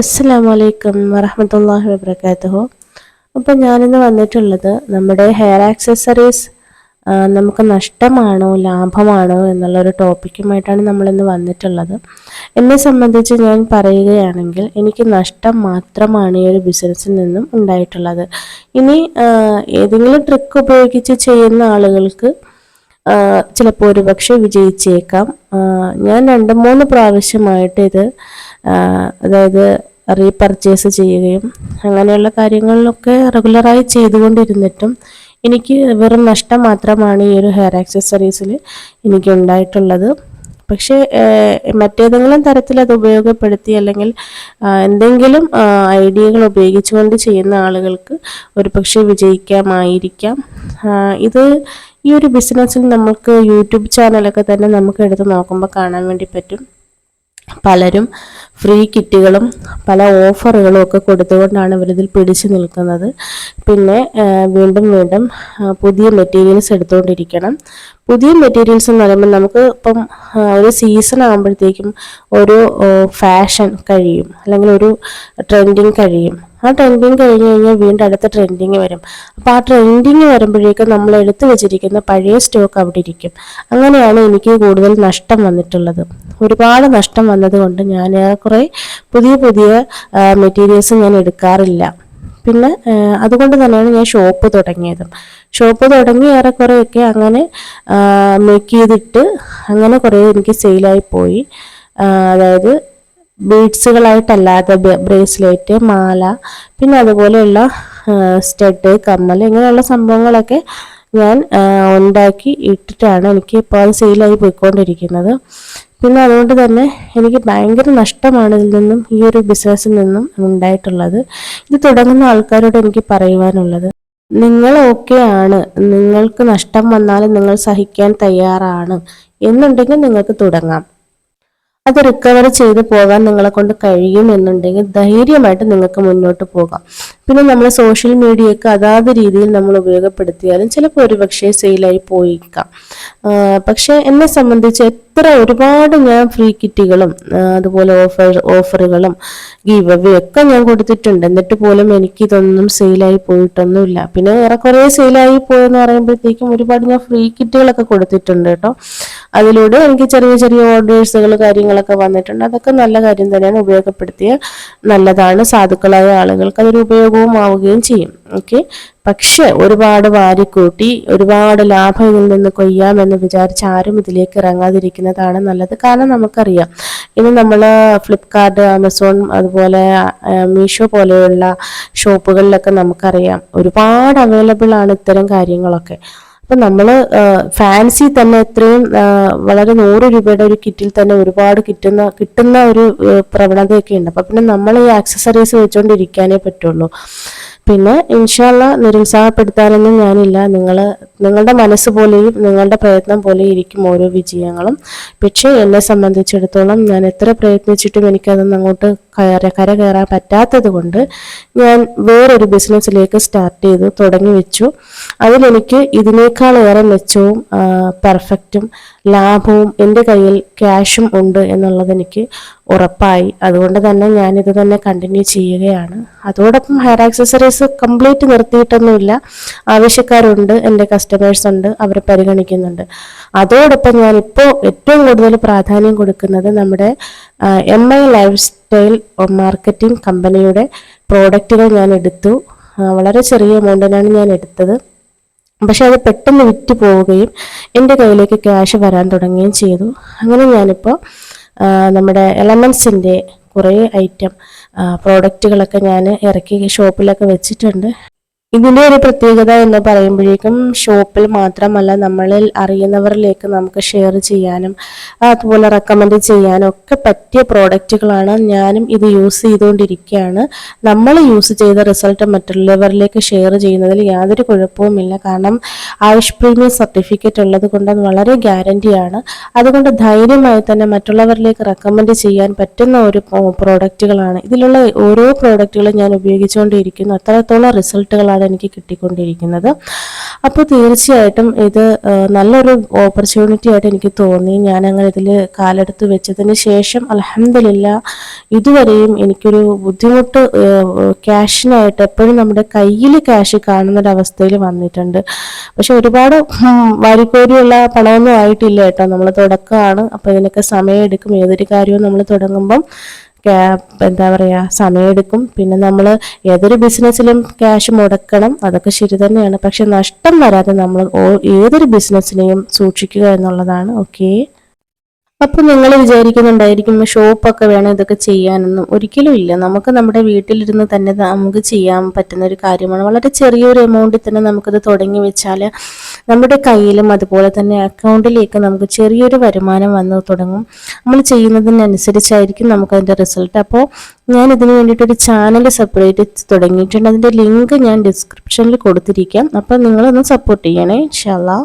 അസ്സാം വലൈക്കും വറഹമത്തല്ലാഹി വബർക്കാത്തു അപ്പം ഞാനിന്ന് വന്നിട്ടുള്ളത് നമ്മുടെ ഹെയർ ആക്സസറീസ് നമുക്ക് നഷ്ടമാണോ ലാഭമാണോ എന്നുള്ളൊരു ടോപ്പിക്കുമായിട്ടാണ് നമ്മളിന്ന് വന്നിട്ടുള്ളത്. എന്നെ സംബന്ധിച്ച് ഞാൻ പറയുകയാണെങ്കിൽ എനിക്ക് നഷ്ടം മാത്രമാണ് ഈ ഒരു ബിസിനസ്സിൽ നിന്നും ഉണ്ടായിട്ടുള്ളത്. ഇനി ഏതെങ്കിലും ട്രിക്ക് ഉപയോഗിച്ച് ചെയ്യുന്ന ആളുകൾക്ക് ചിലപ്പോൾ ഒരുപക്ഷെ വിജയിച്ചേക്കാം. ഞാൻ രണ്ട് മൂന്ന് പ്രാവശ്യമായിട്ട് ഇത് അതായത് റീപർച്ചേസ് ചെയ്യുകയും അങ്ങനെയുള്ള കാര്യങ്ങളിലൊക്കെ റെഗുലറായി ചെയ്തുകൊണ്ടിരുന്നിട്ടും എനിക്ക് വെറും നഷ്ടം മാത്രമാണ് ഈ ഒരു ഹെയർ ആക്സസറീസിൽ എനിക്ക് ഉണ്ടായിട്ടുള്ളത് പക്ഷേ മറ്റേതെങ്കിലും തരത്തിൽ അത് ഉപയോഗപ്പെടുത്തി അല്ലെങ്കിൽ എന്തെങ്കിലും ഐഡിയകൾ ഉപയോഗിച്ചുകൊണ്ട് ചെയ്യുന്ന ആളുകൾക്ക് ഒരു പക്ഷേ വിജയിക്കാമായിരിക്കാം ഇത് ഈ ഒരു ബിസിനസ്സിൽ നമുക്ക് യൂട്യൂബ് ചാനലൊക്കെ തന്നെ നമുക്ക് എടുത്ത് നോക്കുമ്പോൾ കാണാൻ വേണ്ടി പറ്റും. പലരും ഫ്രീ കിറ്റുകളും പല ഓഫറുകളും ഒക്കെ കൊടുത്തുകൊണ്ടാണ് ഇവരിതിൽ പിടിച്ചു നിൽക്കുന്നത്. പിന്നെ വീണ്ടും വീണ്ടും പുതിയ മെറ്റീരിയൽസ് എടുത്തുകൊണ്ടിരിക്കണം. പുതിയ മെറ്റീരിയൽസ് എന്ന് പറയുമ്പോൾ നമുക്ക് ഇപ്പം ഒരു സീസൺ ആകുമ്പോഴത്തേക്കും ഒരു ഫാഷൻ കഴിയും അല്ലെങ്കിൽ ഒരു ട്രെൻഡിങ് കഴിയും. ആ ട്രെൻഡിങ് കഴിഞ്ഞ് കഴിഞ്ഞാൽ വീണ്ടും അടുത്ത ട്രെൻഡിങ് വരും. അപ്പോൾ ആ ട്രെൻഡിങ് വരുമ്പോഴേക്കും നമ്മൾ എടുത്തു വെച്ചിരിക്കുന്ന പഴയ സ്റ്റോക്ക് അവിടെ ഇരിക്കും. അങ്ങനെയാണ് എനിക്ക് കൂടുതൽ നഷ്ടം വന്നിട്ടുള്ളത്. ഒരുപാട് നഷ്ടം വന്നതുകൊണ്ട് ഞാൻ ഏറെക്കുറെ പുതിയ പുതിയ മെറ്റീരിയൽസ് ഞാൻ എടുക്കാറില്ല. പിന്നെ അതുകൊണ്ട് തന്നെയാണ് ഞാൻ ഷോപ്പ് തുടങ്ങിയതും. ഷോപ്പ് തുടങ്ങി ഏറെക്കുറെയൊക്കെ അങ്ങനെ മേക്ക് ചെയ്തിട്ട് അങ്ങനെ കുറേ എനിക്ക് സെയിലായി പോയി. അതായത് ബീഡ്സുകളായിട്ടല്ലാതെ ബ്രേസ്ലെറ്റ് മാല പിന്നെ അതുപോലെയുള്ള സ്റ്റഡ് കമ്മൽ ഇങ്ങനെയുള്ള സംഭവങ്ങളൊക്കെ ഞാൻ ഉണ്ടാക്കി ഇട്ടിട്ടാണ് എനിക്ക് ഇപ്പോൾ അത് സെയിലായി പോയിക്കൊണ്ടിരിക്കുന്നത്. പിന്നെ അതുകൊണ്ട് തന്നെ എനിക്ക് ഭയങ്കര നഷ്ടമാണ് ഇതിൽ നിന്നും ഈ ഒരു ബിസിനസ്സിൽ നിന്നും ഉണ്ടായിട്ടുള്ളത്. ഇത് തുടങ്ങുന്ന ആൾക്കാരോട് എനിക്ക് പറയുവാനുള്ളത്. നിങ്ങൾ ഓക്കെ ആണ് നിങ്ങൾക്ക് നഷ്ടം വന്നാലും നിങ്ങൾ സഹിക്കാൻ തയ്യാറാണ് എന്നുണ്ടെങ്കിൽ നിങ്ങൾക്ക് തുടങ്ങാം. അത് റിക്കവർ ചെയ്ത് പോകാൻ നിങ്ങളെ കൊണ്ട് കഴിയുമെന്നുണ്ടെങ്കിൽ ധൈര്യമായിട്ട് നിങ്ങൾക്ക് മുന്നോട്ട് പോകാം. പിന്നെ നമ്മൾ സോഷ്യൽ മീഡിയയൊക്കെ അതാത് രീതിയിൽ നമ്മൾ ഉപയോഗപ്പെടുത്തിയാലും ചിലപ്പോൾ ഒരുപക്ഷെ സെയിലായി പോയിക്കാം. പക്ഷേ എന്നെ സംബന്ധിച്ച് എത്ര ഒരുപാട് ഞാൻ ഫ്രീ കിറ്റുകളും അതുപോലെ ഓഫർ ഓഫറുകളും ഗീവ് അവേ ഒക്കെ ഞാൻ കൊടുത്തിട്ടുണ്ട്. എന്നിട്ട് പോലും എനിക്ക് ഇതൊന്നും സെയിലായി പോയിട്ടൊന്നുമില്ല. പിന്നെ ഏറെക്കുറെ സെയിലായി പോയെന്ന് പറയുമ്പോഴത്തേക്കും ഒരുപാട് ഞാൻ ഫ്രീ കിറ്റുകളൊക്കെ കൊടുത്തിട്ടുണ്ട് കേട്ടോ. അതിലൂടെ എനിക്ക് ചെറിയ ചെറിയ ഓർഡേഴ്സുകൾ കാര്യങ്ങളൊക്കെ വന്നിട്ടുണ്ട്. അതൊക്കെ നല്ല കാര്യം തന്നെയാണ്. ഉപയോഗപ്പെടുത്തിയ നല്ലതാണ്. സാധുക്കളായ ആളുകൾക്ക് അതൊരു ഉപയോഗവും ആവുകയും ചെയ്യും. ഓക്കെ പക്ഷെ ഒരുപാട് വാരിക്കൂട്ടി ഒരുപാട് ലാഭം ഇതിൽ നിന്ന് കൊയ്യാമെന്ന് വിചാരിച്ച് ആരും ഇതിലേക്ക് ഇറങ്ങാതിരിക്കുന്നതാണ് നല്ലത്. കാരണം നമുക്കറിയാം. ഇനി നമ്മൾ ഫ്ലിപ്കാർട്ട് ആമസോൺ അതുപോലെ മീഷോ പോലെയുള്ള ഷോപ്പുകളിലൊക്കെ നമുക്കറിയാം. ഒരുപാട് അവൈലബിൾ ആണ് ഇത്തരം കാര്യങ്ങളൊക്കെ. അപ്പം നമ്മൾ ഫാൻസി തന്നെ എത്രയും വളരെ നൂറ് രൂപയുടെ ഒരു കിറ്റിൽ തന്നെ ഒരുപാട് കിട്ടുന്ന കിട്ടുന്ന ഒരു പ്രവണതയൊക്കെ ഉണ്ട്. അപ്പം പിന്നെ നമ്മൾ ഈ ആക്സസറീസ് വെച്ചുകൊണ്ടിരിക്കാനേ പറ്റുള്ളൂ. പിന്നെ ഇൻഷാല്ല നിരുത്സാഹപ്പെടുത്താനൊന്നും ഞാനില്ല. നിങ്ങൾ നിങ്ങളുടെ മനസ്സ് പോലെയും നിങ്ങളുടെ പ്രയത്നം പോലെയും ഇരിക്കും ഓരോ വിജയങ്ങളും. പക്ഷേ എന്നെ സംബന്ധിച്ചിടത്തോളം ഞാൻ എത്ര പ്രയത്നിച്ചിട്ടും എനിക്കതൊന്നും അങ്ങോട്ട് കയറി കര കയറാൻ പറ്റാത്തത് കൊണ്ട് ഞാൻ വേറൊരു ബിസിനസ്സിലേക്ക് സ്റ്റാർട്ട് ചെയ്തു തുടങ്ങി വെച്ചു. അതിലെനിക്ക് ഇതിനേക്കാളേറെ മെച്ചവും പെർഫെക്റ്റും ലാഭവും എന്റെ കയ്യിൽ ക്യാഷും ഉണ്ട് എന്നുള്ളത് എനിക്ക് ഉറപ്പായി. അതുകൊണ്ട് തന്നെ ഞാനിത് തന്നെ കണ്ടിന്യൂ ചെയ്യുകയാണ്. അതോടൊപ്പം ഹെയർ ആക്സസറീസ് കംപ്ലീറ്റ് നിർത്തിയിട്ടൊന്നുമില്ല. ആവശ്യക്കാരുണ്ട് എന്റെ കസ്റ്റമേഴ്സ് ഉണ്ട് അവരെ പരിഗണിക്കുന്നുണ്ട്. അതോടൊപ്പം ഞാനിപ്പോൾ ഏറ്റവും കൂടുതൽ പ്രാധാന്യം കൊടുക്കുന്നത് നമ്മുടെ M I life style marketing കമ്പനിയുടെ പ്രോഡക്റ്റുകൾ ഞാൻ എടുത്തു. വളരെ ചെറിയ എമൗണ്ടിനാണ് ഞാൻ എടുത്തത്. പക്ഷെ അത് പെട്ടെന്ന് വിറ്റ് പോവുകയും എന്റെ കയ്യിലേക്ക് ക്യാഷ് വരാൻ തുടങ്ങുകയും ചെയ്തു. അങ്ങനെ ഞാനിപ്പോൾ നമ്മുടെ എലമെൻസിന്റെ കുറേ ഐറ്റം പ്രോഡക്റ്റുകളൊക്കെ ഞാൻ ഇറക്കി ഷോപ്പിലൊക്കെ വെച്ചിട്ടുണ്ട്. ഇതിന്റെ ഒരു പ്രത്യേകത എന്ന് പറയുമ്പോഴേക്കും ഷോപ്പിൽ മാത്രമല്ല നമ്മളിൽ അറിയുന്നവരിലേക്ക് നമുക്ക് ഷെയർ ചെയ്യാനും അതുപോലെ റെക്കമെൻഡ് ചെയ്യാനും ഒക്കെ പറ്റിയ പ്രോഡക്റ്റുകളാണ് ഞാനും ഇത് യൂസ് ചെയ്തുകൊണ്ടിരിക്കുകയാണ്. നമ്മൾ യൂസ് ചെയ്ത റിസൾട്ട് മറ്റുള്ളവരിലേക്ക് ഷെയർ ചെയ്യുന്നതിൽ യാതൊരു കുഴപ്പവുമില്ല. കാരണം ആയുഷ് പ്രീമിയം സർട്ടിഫിക്കറ്റ് ഉള്ളത് കൊണ്ട് വളരെ ഗ്യാരണ്ടിയാണ് അതുകൊണ്ട് ധൈര്യമായി തന്നെ മറ്റുള്ളവരിലേക്ക് റെക്കമെൻഡ് ചെയ്യാൻ പറ്റുന്ന ഒരു പ്രോഡക്റ്റുകളാണ് ഇതിലുള്ള ഓരോ പ്രോഡക്റ്റുകളും ഞാൻ ഉപയോഗിച്ചുകൊണ്ടിരിക്കുന്നു. അത്രത്തോളം റിസൾട്ടുകളാണ് എനിക്ക് കിട്ടിക്കൊണ്ടിരിക്കുന്നത്. അപ്പോൾ തീർച്ചയായിട്ടും ഇത് നല്ലൊരു ഓപ്പർച്യൂണിറ്റി ആയിട്ട് എനിക്ക് തോന്നി. ഞാൻ അങ്ങനെ ഇതിൽ കാലെടുത്ത് വെച്ചതിന് ശേഷം അലഹമില്ല ഇതുവരെയും എനിക്കൊരു ബുദ്ധിമുട്ട് ക്യാഷിനായിട്ട് എപ്പോഴും നമ്മുടെ കയ്യിൽ ക്യാഷ് കാണുന്നൊരവസ്ഥയിൽ വന്നിട്ടുണ്ട്. പക്ഷെ ഒരുപാട് വാരിക്കോരിയുള്ള പണമൊന്നും ആയിട്ടില്ല കേട്ടോ. നമ്മൾ തുടക്കമാണ് അപ്പോൾ ഇതിനൊക്കെ സമയം എടുക്കും ഏതൊരു കാര്യവും നമ്മൾ തുടങ്ങുമ്പം എന്താ പറയുക സമയമെടുക്കും പിന്നെ നമ്മൾ ഏതൊരു ബിസിനസ്സിലും ക്യാഷ് മുടക്കണം അതൊക്കെ ശരി തന്നെയാണ്. പക്ഷെ നഷ്ടം വരാതെ നമ്മൾ ഏതൊരു ബിസിനസ്സിനെയും സൂക്ഷിക്കുക എന്നുള്ളതാണ്. ഓക്കെ? അപ്പൊ നിങ്ങൾ വിചാരിക്കുന്നുണ്ടായിരിക്കും ഷോപ്പൊക്കെ വേണം ഇതൊക്കെ ചെയ്യാനൊന്നും. ഒരിക്കലും ഇല്ല. നമുക്ക് നമ്മുടെ വീട്ടിലിരുന്ന് തന്നെ നമുക്ക് ചെയ്യാൻ പറ്റുന്ന ഒരു കാര്യമാണ്. വളരെ ചെറിയൊരു എമൗണ്ടിൽ തന്നെ നമുക്കത് തുടങ്ങി വെച്ചാൽ നമ്മുടെ കയ്യിലും അതുപോലെ തന്നെ അക്കൗണ്ടിലേക്ക് നമുക്ക് ചെറിയൊരു വരുമാനം വന്ന് തുടങ്ങും. നമ്മൾ ചെയ്യുന്നതിനനുസരിച്ചായിരിക്കും നമുക്കതിന്റെ റിസൾട്ട് അപ്പോൾ ഞാൻ ഇതിന് വേണ്ടിയിട്ടൊരു ചാനൽ സെപ്പറേറ്റ് തുടങ്ങിയിട്ടുണ്ട്. അതിന്റെ ലിങ്ക് ഞാൻ ഡിസ്ക്രിപ്ഷനിൽ കൊടുത്തിരിക്കാം. അപ്പോൾ നിങ്ങളൊന്ന് സപ്പോർട്ട് ചെയ്യണേ ഇൻഷാല്ലാ